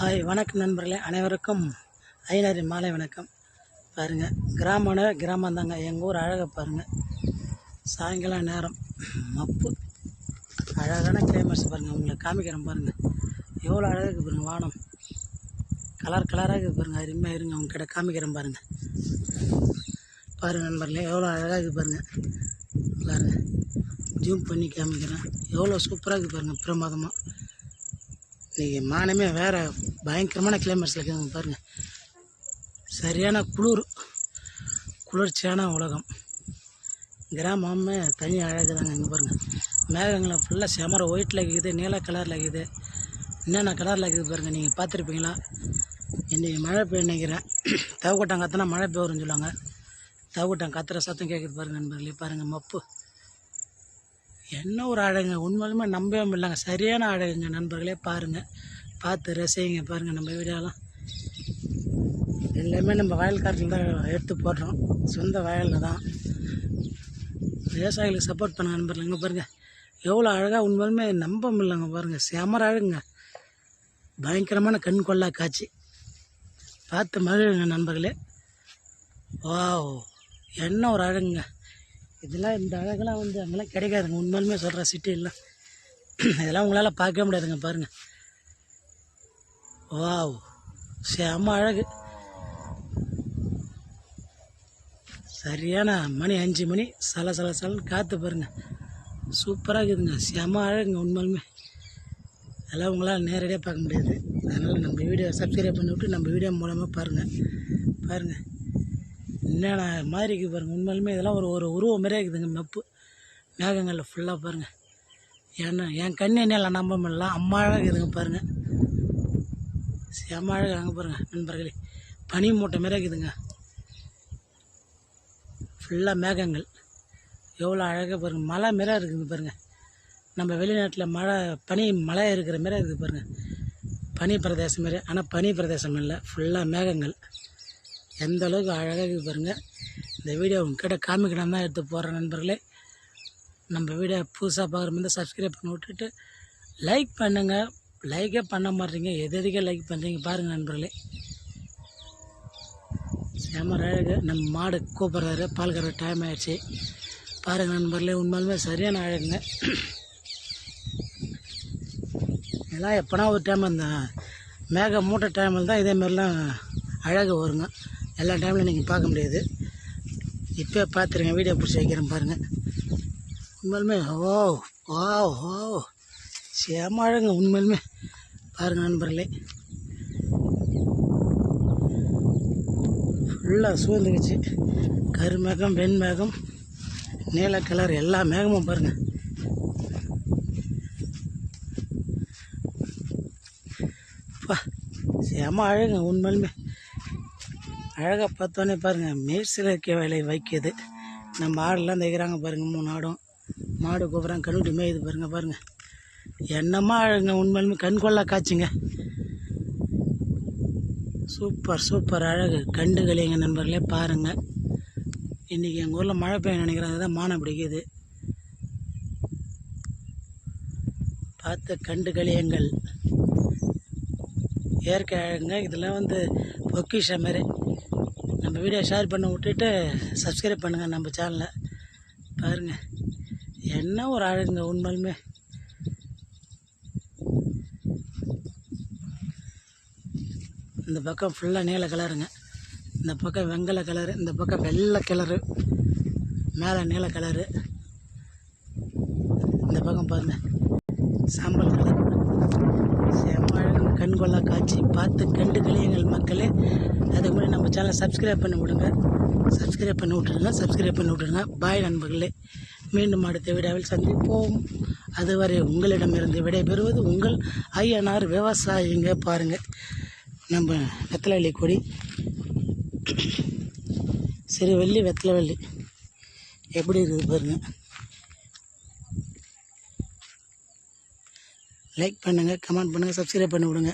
Hi வணக்கம் நண்பர்களே. அனைவருக்கும் ஐநூறு மாலை வணக்கம். பாருங்கள் கிராமம்னா கிராமம் தாங்க எங்கள் ஊர் அழகை பாருங்கள் சாயங்காலம் நேரம். மப்பு. அழகான கிளைமேட்ஸ் பாருங்கள் உங்களை காமிக்கிறேன் பாருங்கள் எவ்வளோ அழகாக இருக்குது பாருங்கள் வானம். கலர் கலராக இருக்குது பாருங்கள் அருமையாக இருங்க. உங்ககிட்ட காமிக்கிறேன் பாருங்கள் பாருங்கள் நண்பர்களே எவ்வளோ அழகாக இருக்குது பாருங்கள் பாருங்கள் ஜூம் பண்ணி காமிக்கிறேன். எவ்வளோ சூப்பராக இருக்குது பாருங்கள் பிரமாதமாக இன்றைக்கி மானமே வேறு பயங்கரமான கிளைமேட்ஸில் இருக்குங்க பாருங்கள் சரியான குளிர் குளிர்ச்சியான உலகம். கிராமமே தனி அழகு தாங்க இங்கே பாருங்கள் மேகங்களை ஃபுல்லாக செமர ஒயிட்டில் இருக்குது நீல கலரில் இருக்குது. என்னென்ன கலரில் இருக்குது பாருங்கள் நீங்கள் பார்த்துருப்பீங்களா? இன்றைக்கி மழை பெய்ய நினைக்கிறேன். தவக்கட்டாங்க கத்தினா மழை பெய்யும்னு சொல்லுவாங்க. தவக்கட்டாங்க கத்துற சத்தம் கேட்குது பாருங்கள் நண்பர்களே பாருங்கள் மப்பு. என்ன ஒரு அழகுங்க உண்மையிலுமே நம்பவே முடியலங்க. சரியான அழகுங்க நண்பர்களே பாருங்கள் பார்த்து ரசிங்க பாருங்கள் நம்ம வீடியோலாம். எல்லாமே நம்ம வயல்காரத்தில் தான் எடுத்து போடுறோம். சொந்த வயலில் தான். விவசாயிகளுக்கு சப்போர்ட் பண்ண நண்பர்களுங்க பாருங்கள் எவ்வளோ அழகாக உண்மையிலுமே நம்ப முடியலங்க பாருங்கள் செமர அழகுங்க. பயங்கரமான கண் கொள்ளா காட்சி. பார்த்து மகிழுங்க நண்பர்களே. வா என்ன ஒரு அழகுங்க. இதெல்லாம் இந்த அழகெல்லாம் வந்து அங்கெல்லாம் கிடைக்காதுங்க. உண்மையிலுமே சொல்கிறேன் சிட்டிலாம் இதெல்லாம் உங்களால் பார்க்கவே முடியாதுங்க பாருங்கள் வாவ் செம்ம அழகு. சரியான மணி அஞ்சு மணி சல சல சலன்னு காற்று பாருங்கள் சூப்பராக இருக்குதுங்க செம அழகுங்க உண்மையிலுமே. அதெல்லாம் உங்களால் நேரடியாக பார்க்க முடியாது. அதனால் நம்ம வீடியோ சப்ஸ்கிரைப் பண்ணிவிட்டு நம்ம வீடியோ மூலமாக பாருங்கள் பாருங்கள் என்னென்ன மாதிரி இருக்குது பாருங்கள் உண்மையிலுமே இதெல்லாம் ஒரு ஒரு உருவம் மாதிரியே இருக்குதுங்க மெப்பு. மேகங்களில் ஃபுல்லாக பாருங்கள் ஏன்னா என் கண் என்னால் நம்ப முடியல. அம்மா அழகாக இருக்குதுங்க பாருங்கள் செம்ம அழகாக அங்கே பாருங்கள் நண்பர்களே. பனி மூட்டை மாரி இருக்குதுங்க. ஃபுல்லாக மேகங்கள். எவ்வளோ அழகாக பாருங்கள் மலை மாரி இருக்குது பாருங்கள் நம்ம வெளிநாட்டில் மழை பனி மழை இருக்கிற மாரி இருக்குது பாருங்கள் பனி பிரதேசம் மாரி ஆனால் பனி பிரதேசம் இல்லை. ஃபுல்லாக மேகங்கள். எந்த அளவுக்கு அழகாக இருக்குது பாருங்கள் இந்த வீடியோ உங்ககிட்ட காமிக்கணும் தான் எடுத்து போகிற நண்பர்களே. நம்ம வீடியோ புதுசாக பார்க்குற மாதிரி சப்ஸ்கிரைப் பண்ணி விட்டுட்டு லைக் பண்ணுங்கள் லைக்கே பண்ண மாட்டீங்க. எது எதுக்கே லைக் பண்ணுறீங்க பாருங்கள் நண்பர்களே. சேமர் அழகு. நம்ம மாடு கூப்பிட்றாரு. பால் கற டைம் ஆயிடுச்சு. பாருங்கள் நண்பர்களே உண்மையிலுமே சரியான அழகுங்க. இதெல்லாம் எப்போனா ஒரு டைம் அந்த மேக மூட்டை டைமில் தான் இதேமாரிலாம் அழகு வருங்க. எல்லா டைமில் நீங்கள் பார்க்க முடியாது. இப்போ பார்த்துருங்க வீடியோ பிடிச்சி வைக்கிறேன் பாருங்கள் உண்மையிலுமே ஓ ஓ ஓ. செம அழகுங்க உண்மையிலுமே. பாருங்கள் நண்பர்களே. ஃபுல்லாக சூழ்ந்துக்குச்சு. கருமேகம் வெண்மேகம் நீல கலர் எல்லா மேகமும் பாருங்கள் அப்பா செம அழகுங்க உண்மையிலுமே. அழகாக பார்த்தோன்னே பாருங்கள் மேய்ச்சல் இருக்க வேலையை வைக்கிது நம்ம ஆடெல்லாம் தைக்கிறாங்க பாருங்கள் மூணு ஆடும். மாடு கூப்பிட்றாங்க கண்ணுட்டி மேயுது பாருங்கள் பாருங்கள் என்னம்மா அழகுங்க உண்மையிலுமே கண் கொள்ளா காட்சிங்க. சூப்பர் சூப்பர் அழகு. கண்டு கலியங்க நண்பர்களே பாருங்கள் இன்றைக்கி எங்கள் ஊரில் மழை பெய்ய நினைக்கிறேன் அதுதான் மானம் பிடிக்குது. பார்த்து கண்டு கலியங்கள் இயற்கை அழகுங்க இதெல்லாம் வந்து பொக்கிஷ மாதிரி. நம்ம வீடியோ ஷேர் பண்ண விட்டுட்டு சப்ஸ்கிரைப் பண்ணுங்கள் நம்ம சேனலை பாருங்கள் என்ன ஒரு அழகுங்க உண்மையுமே இந்த பக்கம் ஃபுல்லாக நீல கலருங்க இந்த பக்கம் வெங்கல கலரு இந்த பக்கம் வெள்ளை கலரு மேலே நீல கலரு இந்த பக்கம் பாருங்கள் சாம்பல் கலர் கண்கொள்ளா காட்சி பார்த்து கண்டு எங்கள் மக்களே. அதுக்கு முன்னாடி நம்ம சேனலை சப்ஸ்கிரைப் பண்ணி விடுங்க. சப்ஸ்கிரைப் பண்ணி விட்டுருங்க சப்ஸ்கிரைப் பண்ணி விட்டுருங்க. பாய் நண்பர்களே. மீண்டும் அடுத்த விடாவில் சந்திப்போம். அதுவரை உங்களிடமிருந்து விடைபெறுவது உங்கள் ஐயனார் விவசாயிங்க பாருங்கள் நம்ம வெத்தலவள்ளி கொடி. சரி வெள்ளி வெத்தலை வெள்ளி எப்படி இருக்குது பாருங்கள் லைக் பண்ணுங்கள் கமெண்ட் பண்ணுங்கள் சப்ஸ்கிரைப் பண்ணி விடுங்க.